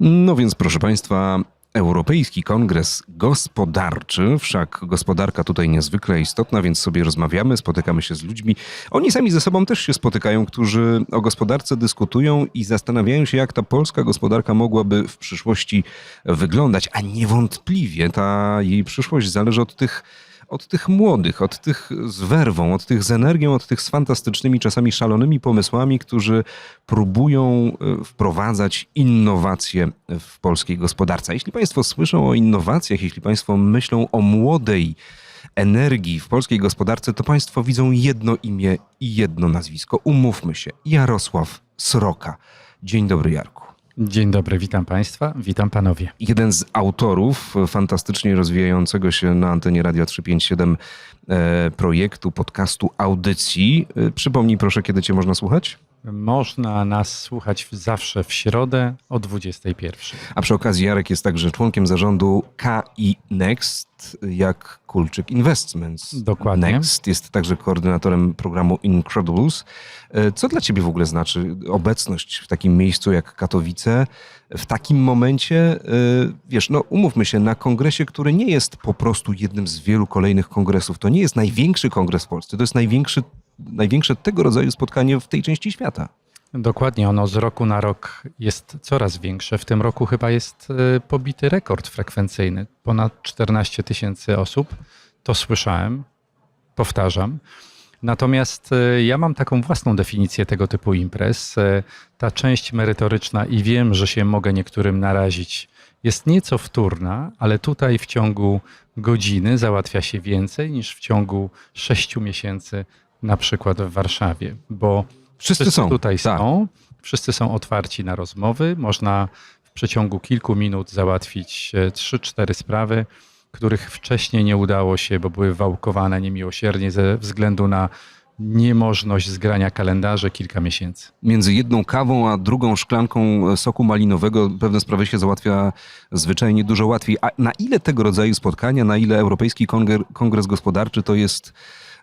No więc, proszę Państwa, Europejski Kongres Gospodarczy, wszak gospodarka tutaj niezwykle istotna, więc sobie rozmawiamy, spotykamy się z ludźmi. Oni sami ze sobą też się spotykają, którzy o gospodarce dyskutują i zastanawiają się, jak ta polska gospodarka mogłaby w przyszłości wyglądać. A niewątpliwie ta jej przyszłość zależy od tych od tych młodych, od tych z werwą, od tych z energią, od tych z fantastycznymi, czasami szalonymi pomysłami, którzy próbują e, wprowadzać innowacje w polskiej gospodarce. Jeśli Państwo słyszą o innowacjach, jeśli Państwo myślą o młodej energii w polskiej gospodarce, to Państwo widzą jedno imię i jedno nazwisko. Umówmy się, Jarosław Sroka. Dzień dobry, Jarku. Dzień dobry, witam Państwa, witam Panowie. jeden z autorów fantastycznie rozwijającego się na antenie Radio 357 e, projektu, podcastu, audycji. E, Przypomnij proszę, kiedy cię można słuchać? Można nas słuchać zawsze w środę o 21. A przy okazji Jarek jest także członkiem zarządu KI Next, jak Kulczyk Investments. Dokładnie. Next jest także koordynatorem programu Incredibles. E, Co dla ciebie w ogóle znaczy obecność w takim miejscu jak Katowice? W takim momencie, e, wiesz, no umówmy się, na kongresie, który nie jest po prostu jednym z wielu kolejnych kongresów. To nie jest największy kongres w Polsce, to jest największy, największe tego rodzaju spotkanie w tej części świata. Dokładnie, ono z roku na rok jest coraz większe. W tym roku chyba jest e, pobity rekord frekwencyjny. Ponad 14 tysięcy osób. To słyszałem, powtarzam. Natomiast e, ja mam taką własną definicję tego typu imprez. E, Ta część merytoryczna i wiem, że się mogę niektórym narazić, jest nieco wtórna, ale tutaj w ciągu godziny załatwia się więcej niż w ciągu sześciu miesięcy, na przykład w Warszawie, bo Wszyscy są. tutaj Tak. są, wszyscy są otwarci na rozmowy. Można w przeciągu kilku minut załatwić e, trzy, cztery sprawy, których wcześniej nie udało się, bo były wałkowane niemiłosiernie ze względu na niemożność zgrania kalendarzy kilka miesięcy. między jedną kawą a drugą szklanką soku malinowego pewne sprawy się załatwia zwyczajnie dużo łatwiej. A na ile tego rodzaju spotkania, na ile Europejski Kongres Gospodarczy to jest,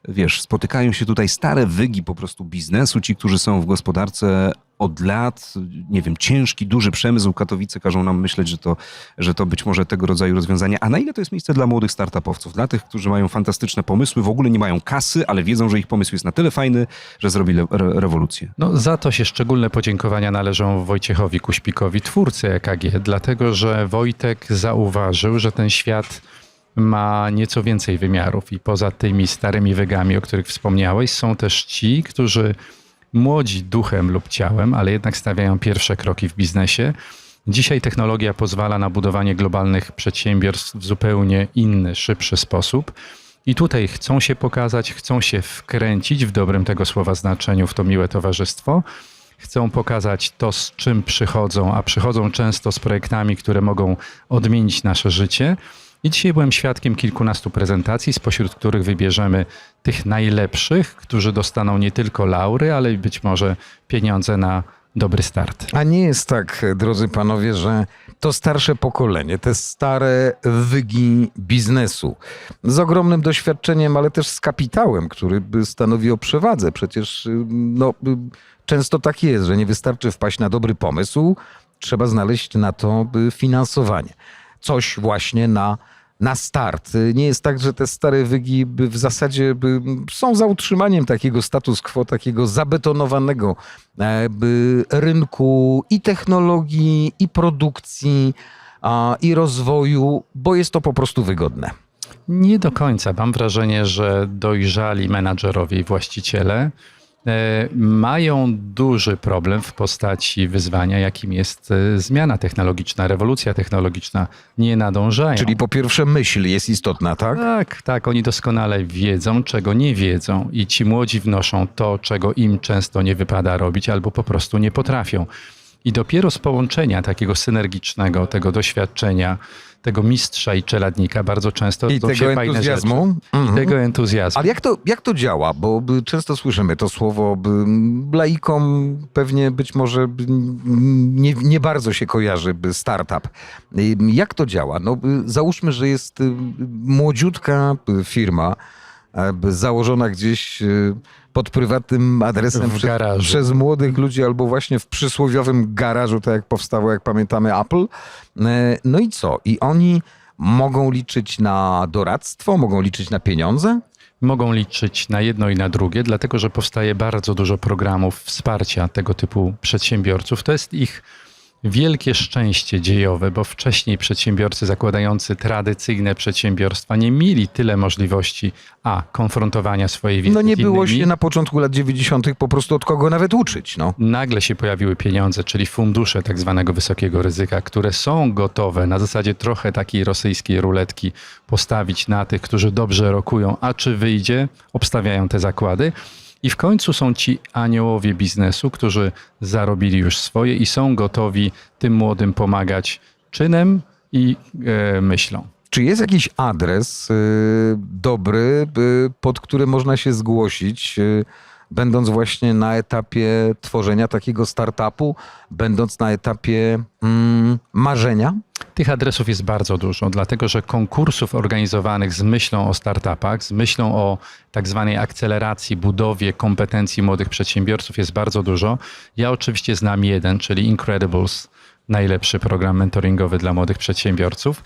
wiesz, spotykają się tutaj stare wygi po prostu biznesu, ci, którzy są w gospodarce od lat, nie wiem, ciężki, duży przemysł. Katowice każą nam myśleć, że to, że to być może tego rodzaju rozwiązania. A na ile to jest miejsce dla młodych startupowców, dla tych, którzy mają fantastyczne pomysły, w ogóle nie mają kasy, ale wiedzą, że ich pomysł jest na tyle fajny, że zrobi re- rewolucję. No, za to się szczególne podziękowania należą Wojciechowi Kuśpikowi, twórcy EKG, dlatego że Wojtek zauważył, że ten świat ma nieco więcej wymiarów i poza tymi starymi wygami, o których wspomniałeś, są też ci, którzy młodzi duchem lub ciałem, ale jednak stawiają pierwsze kroki w biznesie. Dzisiaj technologia pozwala na budowanie globalnych przedsiębiorstw w zupełnie inny, szybszy sposób. I tutaj chcą się pokazać, chcą się wkręcić w dobrym tego słowa znaczeniu w to miłe towarzystwo. Chcą pokazać to, z czym przychodzą, a przychodzą często z projektami, które mogą odmienić nasze życie. I dzisiaj byłem świadkiem kilkunastu prezentacji, spośród których wybierzemy tych najlepszych, którzy dostaną nie tylko laury, ale być może pieniądze na dobry start. A nie jest tak, drodzy panowie, że to starsze pokolenie, te stare wygi biznesu z ogromnym doświadczeniem, ale też z kapitałem, który stanowi o przewadze. Przecież no, często tak jest, że nie wystarczy wpaść na dobry pomysł, trzeba znaleźć na to y, finansowanie. Coś właśnie na na start. Nie jest tak, że te stare wygi w zasadzie są za utrzymaniem takiego status quo, takiego zabetonowanego e, rynku i technologii, i produkcji, i rozwoju, bo jest to po prostu wygodne. Nie do końca. Mam wrażenie, że dojrzali menadżerowie i właściciele mają duży problem w postaci wyzwania, jakim jest e, zmiana technologiczna, rewolucja technologiczna. Nie nadążają. Czyli po pierwsze myśl jest istotna, tak? Tak, tak, oni doskonale wiedzą, czego nie wiedzą, i ci młodzi wnoszą to, czego im często nie wypada robić, albo po prostu nie potrafią. I dopiero z połączenia takiego synergicznego, tego doświadczenia, tego mistrza i czeladnika bardzo często I tego entuzjazmu. rzeczy. I Mhm. tego entuzjazmu. Ale jak to, jak to działa? Bo często słyszymy to słowo, laikom pewnie być może nie, nie bardzo się kojarzy startup. Y, Jak to działa? No, by załóżmy, że jest y, młodziutka y, firma, założona gdzieś e, pod prywatnym adresem W prze- garażu. przez młodych ludzi albo właśnie w przysłowiowym garażu, tak jak powstało, jak pamiętamy, Apple. E, No i co? I oni mogą liczyć na doradztwo, mogą liczyć na pieniądze? mogą liczyć na jedno i na drugie, dlatego że powstaje bardzo dużo programów wsparcia tego typu przedsiębiorców. To jest ich wielkie szczęście dziejowe, bo wcześniej przedsiębiorcy zakładający tradycyjne przedsiębiorstwa nie mieli tyle możliwości a konfrontowania swojej wiedzy No nie było się na początku lat 90. po prostu od kogo nawet uczyć. No. nagle się pojawiły pieniądze, czyli fundusze tak zwanego wysokiego ryzyka, które są gotowe na zasadzie trochę takiej rosyjskiej ruletki postawić na tych, którzy dobrze rokują, a czy wyjdzie, obstawiają te zakłady. I w końcu są ci aniołowie biznesu, którzy zarobili już swoje i są gotowi tym młodym pomagać czynem i e, myślą. Czy jest jakiś adres y, dobry, y, pod który można się zgłosić, y, będąc właśnie na etapie tworzenia takiego startupu, będąc na etapie mm, marzenia? Tych adresów jest bardzo dużo, dlatego że konkursów organizowanych z myślą o startupach, z myślą o tak zwanej akceleracji, budowie kompetencji młodych przedsiębiorców jest bardzo dużo. Ja oczywiście znam jeden, czyli Incredibles, najlepszy program mentoringowy dla młodych przedsiębiorców.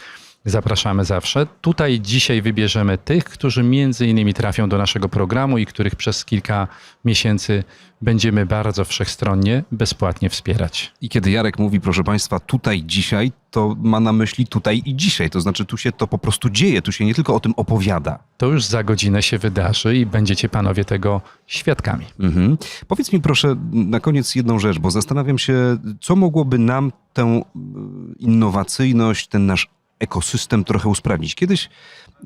Zapraszamy zawsze. Tutaj dzisiaj wybierzemy tych, którzy między innymi trafią do naszego programu i których przez kilka miesięcy będziemy bardzo wszechstronnie, bezpłatnie wspierać. I kiedy Jarek mówi, proszę Państwa, tutaj dzisiaj, to ma na myśli tutaj i dzisiaj. To znaczy, tu się to po prostu dzieje, tu się nie tylko o tym opowiada. To już za godzinę się wydarzy i będziecie panowie tego świadkami. Mhm. Powiedz mi proszę na koniec jedną rzecz, bo zastanawiam się, co mogłoby nam tę e, innowacyjność, ten nasz ekosystem trochę usprawnić. Kiedyś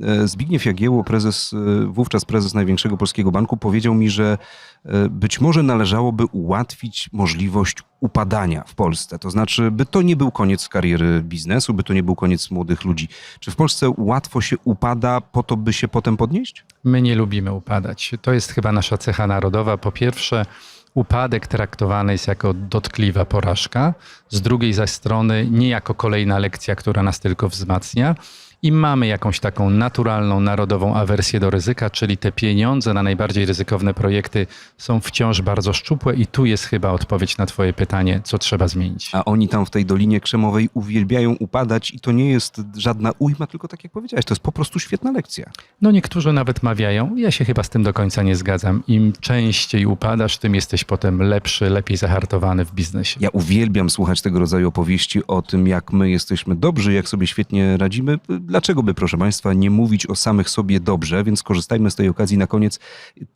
e, Zbigniew Jagiełło, prezes, e, wówczas prezes największego polskiego banku, powiedział mi, że e, być może należałoby ułatwić możliwość upadania w Polsce. To znaczy, by to nie był koniec kariery biznesu, by to nie był koniec młodych ludzi. Czy w Polsce łatwo się upada po to, by się potem podnieść? My nie lubimy upadać. To jest chyba nasza cecha narodowa. Po pierwsze, upadek traktowany jest jako dotkliwa porażka, z drugiej zaś strony nie jako kolejna lekcja, która nas tylko wzmacnia. I mamy jakąś taką naturalną, narodową awersję do ryzyka, czyli te pieniądze na najbardziej ryzykowne projekty są wciąż bardzo szczupłe, i tu jest chyba odpowiedź na Twoje pytanie, co trzeba zmienić. A oni tam w tej Dolinie Krzemowej uwielbiają upadać i to nie jest żadna ujma, tylko tak jak powiedziałeś, to jest po prostu świetna lekcja. No niektórzy nawet mawiają, ja się chyba z tym do końca nie zgadzam. Im częściej upadasz, tym jesteś potem lepszy, lepiej zahartowany w biznesie. Ja uwielbiam słuchać tego rodzaju opowieści o tym, jak my jesteśmy dobrzy, jak sobie świetnie radzimy. Dlaczego by, proszę Państwa, nie mówić o samych sobie dobrze? Więc korzystajmy z tej okazji na koniec.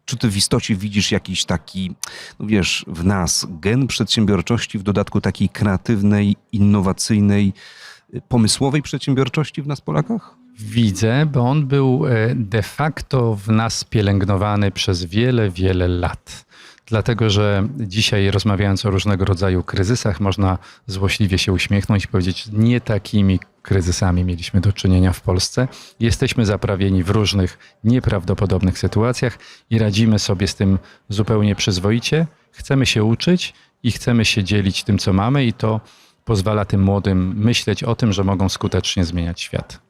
Czy ty w istocie widzisz jakiś taki, no wiesz, w nas gen przedsiębiorczości, w dodatku takiej kreatywnej, innowacyjnej, pomysłowej przedsiębiorczości w nas, Polakach? Widzę, bo on był e, de facto w nas pielęgnowany przez wiele, wiele lat. Dlatego, że dzisiaj rozmawiając o różnego rodzaju kryzysach, można złośliwie się uśmiechnąć i powiedzieć, nie takimi kryzysami mieliśmy do czynienia w Polsce. Jesteśmy zaprawieni w różnych nieprawdopodobnych sytuacjach i radzimy sobie z tym zupełnie przyzwoicie. Chcemy się uczyć i chcemy się dzielić tym, co mamy, i to pozwala tym młodym myśleć o tym, że mogą skutecznie zmieniać świat.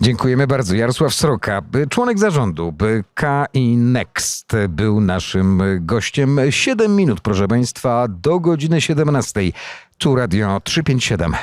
Dziękujemy bardzo. Jarosław Sroka, członek zarządu KI Next, był naszym gościem. 7 minut, proszę Państwa, do godziny 17. Tu Radio 357.